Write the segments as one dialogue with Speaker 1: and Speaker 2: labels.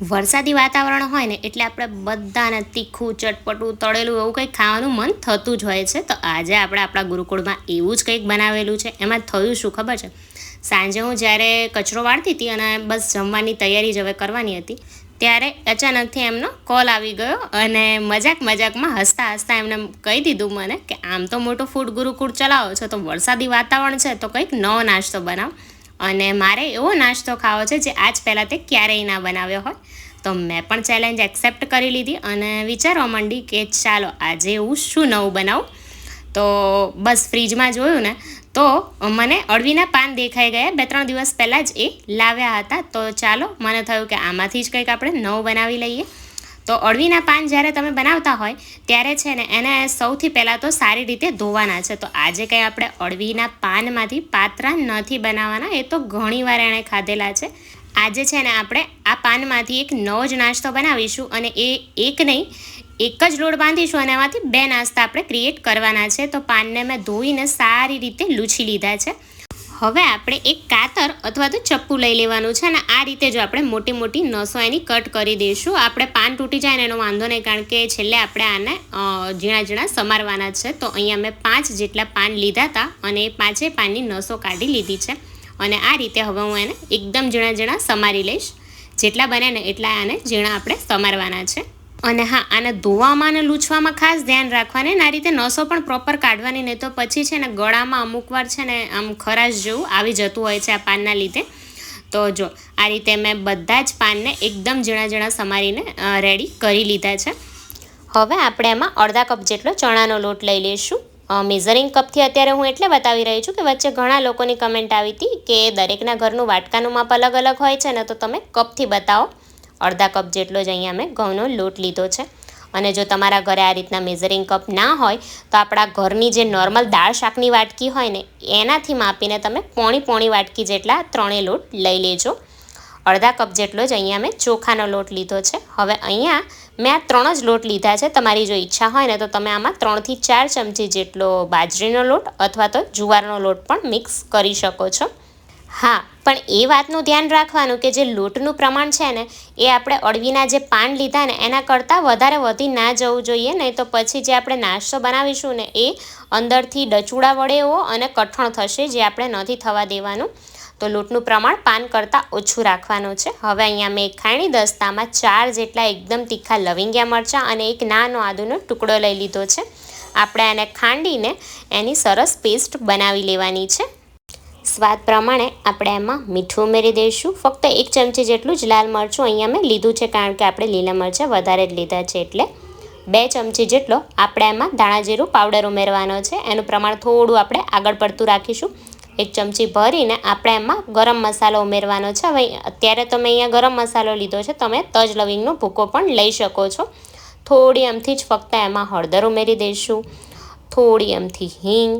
Speaker 1: વરસાદી વાતાવરણ હોય ને એટલે આપણે બધાને તીખું, ચટપટું, તળેલું એવું કંઈક ખાવાનું મન થતું જ હોય છે. તો આજે આપણે આપણા ગુરુકુળમાં એવું જ કંઈક બનાવેલું છે. એમાં થયું શું ખબર છે? સાંજે હું જ્યારે કચરો વાળતી હતી અને બસ જમવાની તૈયારી જ હવે કરવાની હતી, ત્યારે અચાનકથી એમનો કોલ આવી ગયો અને મજાક મજાકમાં હસતા હસતા એમને કહી દીધું મને કે આમ તો મોટો ફૂડ ગુરુકુળ ચલાવો છો, તો વરસાદી વાતાવરણ છે, તો કંઈક નવો નાસ્તો બનાવો. અને મારે એવો નાસ્તો ખાવો છે જે આજ પહેલાં તે ક્યારેય ના બનાવ્યો હોય. તો મેં પણ ચેલેન્જ એક્સેપ્ટ કરી લીધી અને વિચારવા માંડી કે ચાલો આજે હું શું નવું બનાવું. તો બસ ફ્રીજમાં જોયું ને, તો મને અળવીના પાન દેખાઈ ગયા. બે ત્રણ દિવસ પહેલાં જ એ લાવ્યા હતા. તો ચાલો મને થયું કે આમાંથી જ કંઈક આપણે નવું બનાવી લઈએ. તો અળવીના પાન જ્યારે તમે બનાવતા હોય, ત્યારે છે ને એને સૌથી પહેલાં તો સારી રીતે ધોવાના છે. તો આજે કંઈ આપણે અળવીના પાનમાંથી પાત્રા નથી બનાવવાના, એ તો ઘણીવાર એણે ખાધેલા છે. આજે છે ને આપણે આ પાનમાંથી એક નવો જ નાસ્તો બનાવીશું અને એ એક નહીં, એક જ લોટ બાંધીશું અને એમાંથી બે નાસ્તા આપણે ક્રિએટ કરવાના છે. તો પાનને મેં ધોઈને સારી રીતે લૂછી લીધા છે. હવે આપણે એક કાતર અથવા તો ચપ્પુ લઈ લેવાનું છે અને આ રીતે જો આપણે મોટી મોટી નસો એની કટ કરી દઈશું. આપણે પાન તૂટી જાય ને એનો વાંધો નહીં કારણ કે છેલ્લે આપણે આને ઝીણા ઝીણા સમારવાના છે. તો અહીંયા મેં પાંચ જેટલા પાન લીધા હતા અને એ પાંચે પાનની નસો કાઢી લીધી છે. અને આ રીતે હવે હું એને એકદમ ઝીણા ઝીણા સમારી લઈશ. જેટલા બને ને એટલા આને ઝીણા આપણે સમારવાના છે. અને હા, આને ધોવામાં અને લૂછવામાં ખાસ ધ્યાન રાખવાની ને આ રીતે નસો પણ પ્રોપર કાઢવાની, નહીં તો પછી છે ને ગળામાં અમુક વાર છે ને આમ ખરાશ જેવું આવી જતું હોય છે આ પાનના લીધે. તો જો, આ રીતે મેં બધા જ પાનને એકદમ ઝીણા ઝીણા સમારીને રેડી કરી લીધા છે. હવે આપણે એમાં અડધા કપ જેટલો ચણાનો લોટ લઈ લઈશું. મેઝરિંગ કપથી અત્યારે હું એટલે બતાવી રહી છું કે વચ્ચે ઘણા લોકોની કમેન્ટ આવી હતી કે દરેકના ઘરનું વાટકાનું માપ અલગ અલગ હોય છે, ને તો તમે કપથી બતાવો. અડધા કપ જેટલો જ અહીંયા મેં ઘઉંનો લોટ લીધો છે. અને જો તમારા ઘરે આ રીતના મેઝરિંગ કપ ના હોય, તો આપણા ઘરની જે નોર્મલ દાળ શાકની વાટકી હોય ને, એનાથી માપીને તમે પોણી પોણી વાટકી જેટલા ત્રણેય લોટ લઈ લેજો. અડધા કપ જેટલો જ અહીંયા મેં ચોખાનો લોટ લીધો છે. હવે અહીંયા મેં આ ત્રણ જ લોટ લીધા છે. તમારી જો ઈચ્છા હોય ને, તો તમે આમાં ત્રણથી ચાર ચમચી જેટલો બાજરીનો લોટ અથવા તો જુવારનો લોટ પણ મિક્સ કરી શકો છો. હા પણ એ વાતનું ધ્યાન રાખવાનું કે જે લોટનું પ્રમાણ છે ને, એ આપણે અળવીના જે પાન લીધા ને, એના કરતાં વધારે વધી ના જવું જોઈએ. નહીં તો પછી જે આપણે નાસ્તો બનાવીશું ને, એ અંદરથી ડચુડા વડે એવો અને કઠણ થશે, જે આપણે નથી થવા દેવાનું. તો લોટનું પ્રમાણ પાન કરતાં ઓછું રાખવાનું છે. હવે અહીંયા મેં ખાયણી દસ્તામાં ચાર જેટલા એકદમ તીખા લવિંગિયા મરચાં અને એક નાનો આદુનો ટુકડો લઈ લીધો છે. આપણે આને ખાંડીને એની સરસ પેસ્ટ બનાવી લેવાની છે. સ્વાદ પ્રમાણે આપણે એમાં મીઠું ઉમેરી દઈશું. ફક્ત એક ચમચી જેટલું જ લાલ મરચું અહીંયા મેં લીધું છે, કારણ કે આપણે લીલા મરચાં વધારે જ લીધા છે એટલે. બે ચમચી જેટલો આપણે એમાં દાણા જીરું પાવડર ઉમેરવાનો છે. એનું પ્રમાણ થોડું આપણે આગળ પડતું રાખીશું. એક ચમચી ભરીને આપણે એમાં ગરમ મસાલો ઉમેરવાનો છે. હવે અત્યારે તો મેં અહીંયા ગરમ મસાલો લીધો છે, તમે તજ લવિંગનો ભૂકો પણ લઈ શકો છો. થોડી એમથી જ ફક્ત એમાં હળદર ઉમેરી દઈશું. થોડી અમથી હિંગ,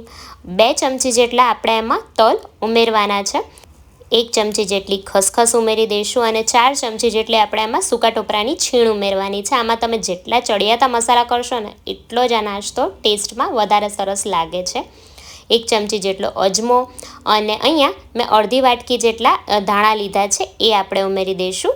Speaker 1: બે ચમચી જેટલા આપણે એમાં તલ ઉમેરવાના છે. એક ચમચી જેટલી ખસખસ ઉમેરી દઈશું અને ચાર ચમચી જેટલી આપણે એમાં સૂકા ટોપરાની છીણ ઉમેરવાની છે. આમાં તમે જેટલા ચડિયાતા મસાલા કરશો ને એટલો જ આ નાસ્તો ટેસ્ટમાં વધારે સરસ લાગે છે. એક ચમચી જેટલો અજમો અને અહીંયા મેં અડધી વાટકી જેટલા ધાણા લીધા છે, એ આપણે ઉમેરી દઈશું.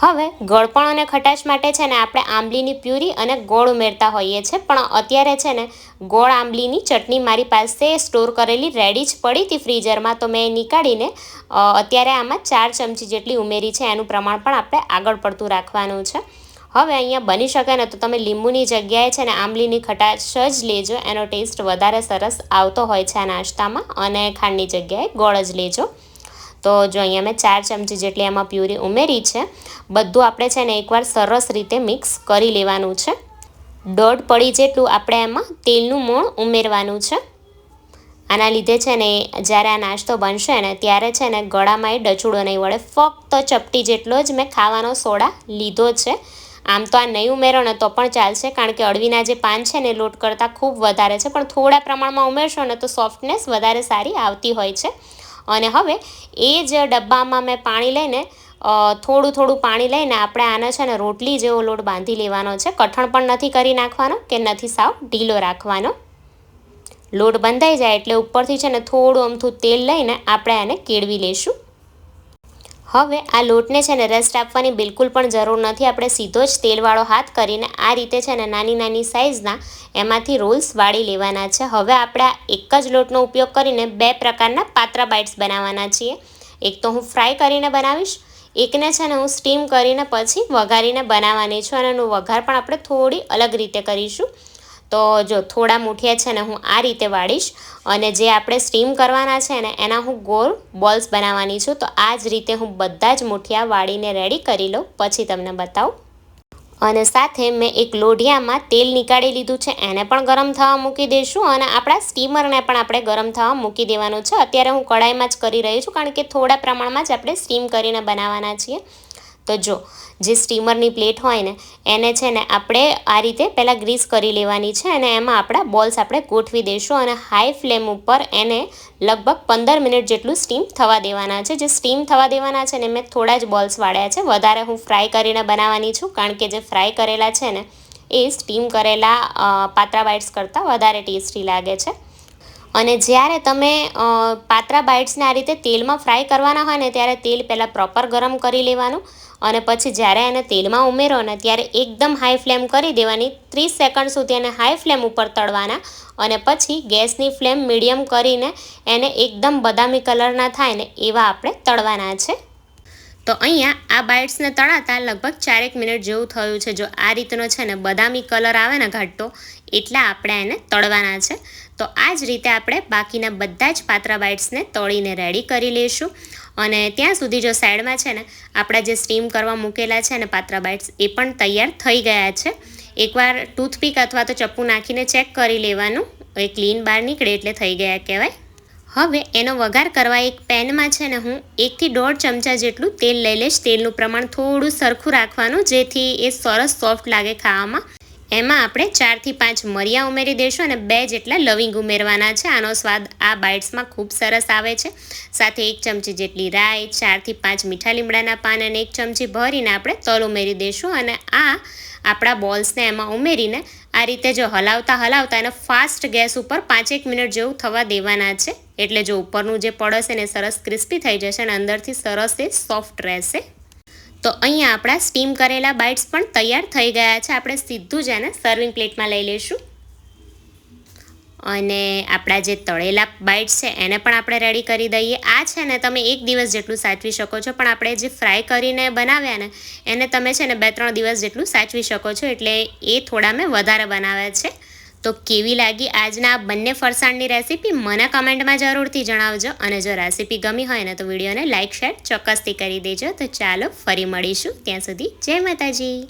Speaker 1: હવે ગળપણ અને ખટાશ માટે છે ને આપણે આંબલીની પ્યુરી અને ગોળ ઉમેરતા હોઈએ છીએ. પણ અત્યારે છે ને ગોળ આંબલીની ચટણી મારી પાસે સ્ટોર કરેલી રેડી જ પડી હતી ફ્રીઝરમાં. તો મેં નીકાળીને અત્યારે આમાં ચાર ચમચી જેટલી ઉમેરી છે. એનું પ્રમાણ પણ આપણે આગળ પડતું રાખવાનું છે. હવે અહીંયા બની શકે ને તો તમે લીંબુની જગ્યાએ છે ને આંબલીની ખટાશ જ લેજો. એનો ટેસ્ટ વધારે સરસ આવતો હોય છે આ નાસ્તામાં. અને ખાંડની જગ્યાએ ગોળ જ લેજો. તો જો અહીંયા મેં ચાર ચમચી જેટલી એમાં પ્યુરી ઉમેરી છે, બધું આપણે છે ને એકવાર સરસ રીતે મિક્સ કરી લેવાનું છે. દોઢ પડી જેટલું આપણે એમાં તેલનું મોણ ઉમેરવાનું છે. આના લીધે છે ને જ્યારે આ નાસ્તો બનશે ને ત્યારે છે ને ગળામાં એ ડચુડો નહીં વળે. ફક્ત ચપટી જેટલો જ મેં ખાવાનો સોડા લીધો છે. આમ તો આ નહીં ઉમેરો ને તો પણ ચાલશે, કારણ કે અળવીના જે પાન છે ને લોટ કરતાં ખૂબ વધારે છે. પણ થોડા પ્રમાણમાં ઉમેરશો ને તો સોફ્ટનેસ વધારે સારી આવતી હોય છે. અને હવે એ જ ડબ્બામાં મેં પાણી લઈને થોડું થોડું પાણી લઈને આપણે આને છે ને રોટલી જેવો લોટ બાંધી લેવાનો છે. કઠણ પણ નથી કરી નાખવાનો કે નથી સાવ ઢીલો રાખવાનો. લોટ બંધાઈ જાય એટલે ઉપરથી છે ને થોડું અમથું તેલ લઈને આપણે આને કેળવી લઈશું હવે આ લોટને છે ને રેસ્ટ આપવાની બિલકુલ પણ જરૂર નથી. આપણે સીધો જ તેલવાળો હાથ કરીને આ રીતે છે ને નાની નાની સાઇઝના એમાંથી રોલ્સ વાળી લેવાના છે. હવે આપણે એક જ લોટનો ઉપયોગ કરીને બે પ્રકારના પાત્રા બાઇટ્સ બનાવવાના છીએ. એક તો હું ફ્રાય કરીને બનાવીશ, એકને છે ને હું સ્ટીમ કરીને પછી વઘારીને બનાવવાની છું અને એનું વઘાર પણ આપણે થોડી અલગ રીતે કરીશું. તો જો થોડા મુઠિયા છે ને હું આ રીતે વાળીશ અને જે આપણે સ્ટીમ કરવાના છે ને, એના હું ગોળ બોલ્સ બનાવવાની છું. તો આ જ રીતે હું બધા જ મુઠિયા વાળીને રેડી કરી લઉં. પછી તમને બતાવું. અને સાથે મેં એક લોઢિયામાં તેલ નીકાળી લીધું છે. એને પણ ગરમ થવા મૂકી દઈશું અને આપણા સ્ટીમરને પણ આપણે ગરમ થવા મૂકી દેવાનું છે. અત્યારે હું કડાઈમાં જ કરી રહી છું, કારણ કે થોડા પ્રમાણમાં જ આપણે સ્ટીમ કરીને બનાવવાના છીએ. તો જો, જે સ્ટીમરની પ્લેટ હોય ને, એને છે ને આપણે આ રીતે પહેલાં ગ્રીસ કરી લેવાની છે અને એમાં આપણા બોલ્સ આપણે ગોઠવી દઈશું અને હાઈ ફ્લેમ ઉપર એને લગભગ પંદર મિનિટ જેટલું સ્ટીમ થવા દેવાના છે. જે સ્ટીમ થવા દેવાના છે ને, મેં થોડા જ બોલ્સ વાળ્યા છે. વધારે હું ફ્રાય કરીને બનાવવાની છું, કારણ કે જે ફ્રાય કરેલા છે ને, એ સ્ટીમ કરેલા પાત્રા બાઇટ્સ કરતાં વધારે ટેસ્ટી લાગે છે. અને જ્યારે તમે પાત્રા બાઇટ્સને આ રીતે તેલમાં ફ્રાય કરવાના હોય ને, ત્યારે તેલ પહેલાં પ્રોપર ગરમ કરી લેવાનું. અને પછી જ્યારે એને તેલમાં ઉમેરો ને ત્યારે એકદમ હાઈ ફ્લેમ કરી દેવાની, ત્રીસ સેકન્ડ સુધી એને હાઈ ફ્લેમ ઉપર તળવાના અને પછી ગેસની ફ્લેમ મીડિયમ કરીને એને એકદમ બદામી કલરના થાય ને એવા આપણે તળવાના છે. તો અહીંયા આ બાઇટ્સને તળાતા લગભગ ચારેક મિનિટ જેવું થયું છે. જો આ રીતનો છે ને બદામી કલર આવે ને ઘાટો, એટલા આપણે એને તળવાના છે. તો આ જ રીતે આપણે બાકીના બધા જ પાત્રા બાઇટ્સને તળીને રેડી કરી લઈશું. અને ત્યાં સુધી જો સાઈડમાં છે ને આપણા જે સ્ટીમ કરવા મૂકેલા છે ને પાત્રા બાઇટ્સ, એ પણ તૈયાર થઈ ગયા છે. એકવાર ટૂથપીક અથવા તો ચપ્પુ નાખીને ચેક કરી લેવાનું. એ ક્લીન બહાર નીકળે એટલે થઈ ગયા કહેવાય. હવે એનો વઘાર કરવા એક પેનમાં છે ને હું એકથી દોઢ ચમચા જેટલું તેલ લઈ લઈશ. તેલનું પ્રમાણ થોડું સરખું રાખવાનું, જેથી એ સરસ સોફ્ટ લાગે ખાવામાં. એમાં આપણે ચારથી પાંચ મરિયા ઉમેરી દઈશું અને બે જેટલા લવિંગ ઉમેરવાના છે. આનો સ્વાદ આ બાઇટ્સમાં ખૂબ સરસ આવે છે. સાથે એક ચમચી જેટલી રાઈ, ચારથી પાંચ મીઠા લીમડાના પાન અને એક ચમચી ભરીને આપણે તલ ઉમેરી દઈશું. અને આ આપણા બોલ્સને એમાં ઉમેરીને આ રીતે જો હલાવતા હલાવતા એને ફાસ્ટ ગેસ ઉપર પાંચેક મિનિટ જેવું થવા દેવાના છે. એટલે જો ઉપરનું જે પડશે ને સરસ ક્રિસ્પી થઈ જશે અને અંદરથી સરસ એ સોફ્ટ રહેશે. તો અહીંયા આપણા સ્ટીમ કરેલા બાઇટ્સ પણ તૈયાર થઈ ગયા છે. આપણે સીધું જ એને સર્વિંગ પ્લેટમાં લઈ લઈશું. અને આપણા જે તળેલા બાઇટ્સ છે, એને પણ આપણે રેડી કરી દઈએ. આ છે ને, તમે એક દિવસ જેટલું સાચવી શકો છો, પણ આપણે જે ફ્રાય કરીને બનાવ્યા ને, એને તમે છે ને બે ત્રણ દિવસ જેટલું સાચવી શકો છો. એટલે એ થોડા મેં વધારે બનાવ્યા છે. તો કેવી લાગી આજના આ બંને ફરસાણની રેસીપી મને કમેન્ટમાં જરૂરથી જણાવજો. અને જો રેસીપી ગમી હોય ને, તો વિડીયોને લાઇક શેર ચોક્કસથી કરી દેજો. તો ચાલો, ફરી મળીશું ત્યાં સુધી. જય માતાજી.